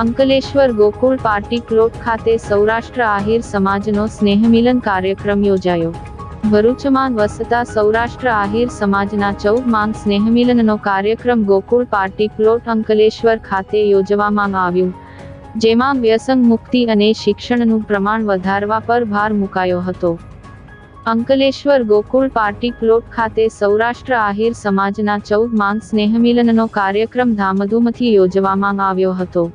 Ankleshwar Gokul party plot ખાતે સૌરાષ્ટ્ર આહિર સમાજનો સ્નેહમિલન કાર્યક્રમ યોજાયો. ભરૂચમાં વસતા સૌરાષ્ટ્ર આહિર સમાજના ચૌદ માંગ સ્નેહમિલનનો કાર્યક્રમ ગોકુળ પાર્ટી પ્લોટ અંકલેશ્વર ખાતે યોજવામાં આવ્યું, જેમાં વ્યસન મુક્તિ અને શિક્ષણનું પ્રમાણ વધારવા પર ભાર મુકાયો હતો. અંકલેશ્વર ગોકુળ પાર્ટી પ્લોટ ખાતે સૌરાષ્ટ્ર આહિર સમાજના ચૌદ માંગ સ્નેહમિલનનો કાર્યક્રમ ધામધૂમથી યોજવામાં આવ્યો હતો.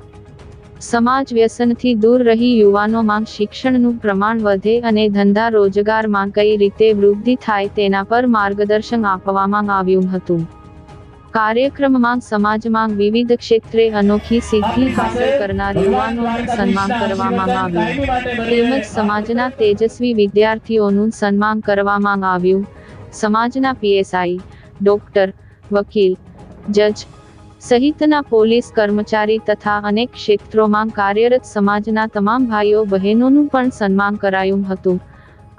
સમાજ વ્યસનથી દૂર રહી યુવાનોમાં શિક્ષણનું પ્રમાણ વધે અને ધંધા રોજગારમાં કઈ રીતે વૃદ્ધિ થાય તેના પર માર્ગદર્શન આપવામાં આવ્યું હતું. કાર્યક્રમમાં સમાજમાં વિવિધ ક્ષેત્રે અનોખી સિદ્ધિ હાંસલ કરનાર યુવાનોનું સન્માન કરવામાં આવ્યું. તેમજ સમાજના તેજસ્વી વિદ્યાર્થીઓનું સન્માન કરવામાં આવ્યું. સમાજના પીએસઆઈ, ડોક્ટર, વકીલ, જજ સહિતના પોલીસ કર્મચારી તથા અનેક ક્ષેત્રોમાં કાર્યરત સમાજના તમામ ભાઈઓ બહેનોનું પણ સન્માન કરાયું હતું.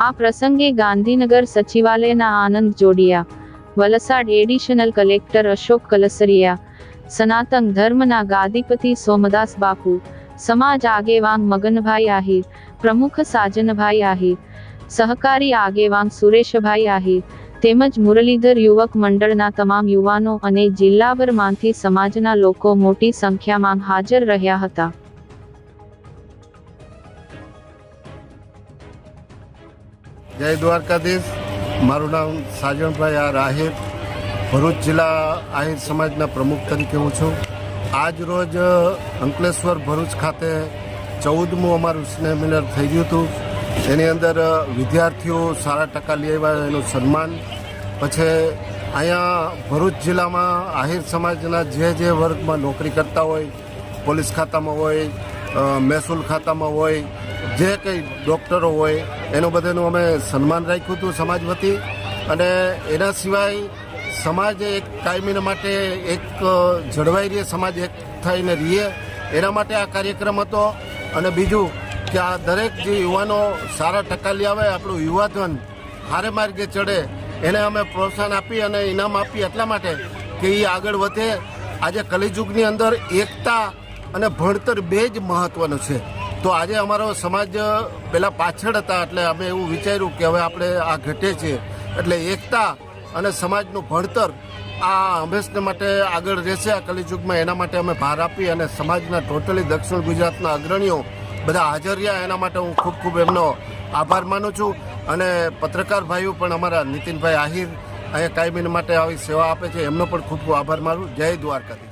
આ પ્રસંગે ગાંધીનગર સચિવાલયના આનંદ જોડિયા, વલસાડ એડિશનલ કલેક્ટર અશોક કલસરિયા, સનાતન ધર્મના ગાદીપતિ સોમદાસ બાપુ, સમાજ આગેવાન મગનભાઈ આહિર, પ્રમુખ સાજનભાઈ આહિર, સહકારી આગેવાન સુરેશભાઈ આહિર તેમજ મુરલીધર યુવક મંડળના તમામ યુવાનો અને જિલ્લાભરમાંથી સમાજના લોકો મોટી સંખ્યામાં હાજર રહ્યા હતા. જય દ્વારકાધીશ. મારું નામ સાજણભાઈ આર આહિર. ભરૂચ જિલ્લા આહિર સમાજના પ્રમુખ તરીકે હું છું. આજ રોજ અંકલેશ્વર ભરૂચ ખાતે ચૌદમું અમારું સ્નેહ મિલન થઈ ગયું હતું. એની અંદર વિદ્યાર્થીઓ સારા ટકા લઈ આવ્યા, એનું સન્માન. પછી અહીંયા ભરૂચ જિલ્લામાં આહિર સમાજના જે જે વર્ગમાં નોકરી કરતા હોય, પોલીસ ખાતામાં હોય મહેસૂલ ખાતામાં હોય, જે કંઈ ડૉક્ટરો હોય, એનું બધાનું અમે સન્માન રાખ્યું હતું સમાજ વતી. અને એના સિવાય સમાજ એક કાયમીને માટે એક જળવાઈ રહે, સમાજ એક થઈને રહીએ. એના માટે આ કાર્યક્રમ હતો. અને બીજું કે આ દરેક જે યુવાનો સારા ટકા લઈ આવે, આપણું યુવાધન હારે માર્ગે ચડે, એને અમે પ્રોત્સાહન આપી અને ઇનામ આપી એટલા માટે કે એ આગળ વધે. આજે કલિયુગની અંદર એકતા અને ભણતર બે જ મહત્વનું છે. તો આજે અમારો સમાજ પહેલાં પાછળ હતા એટલે અમે એવું વિચાર્યું કે હવે આપણે આ ઘટે છે. એટલે એકતા અને સમાજનું ભણતર આ હંમેશને માટે આગળ રહેશે આ કલિયુગમાં. એના માટે અમે ભાર આપી અને સમાજના ટોટલી દક્ષિણ ગુજરાતના અગ્રણીઓ બધા હાજર રહ્યા. એના માટે હું ખૂબ ખૂબ એમનો આભાર માનું છું. અને પત્રકાર ભાઈઓ પણ અમારા નીતિનભાઈ આહિર અહીંયા કાયમીન માટે આવી સેવા આપે છે. એમનો પણ ખૂબ ખૂબ આભાર માનું. જય દ્વારકાથી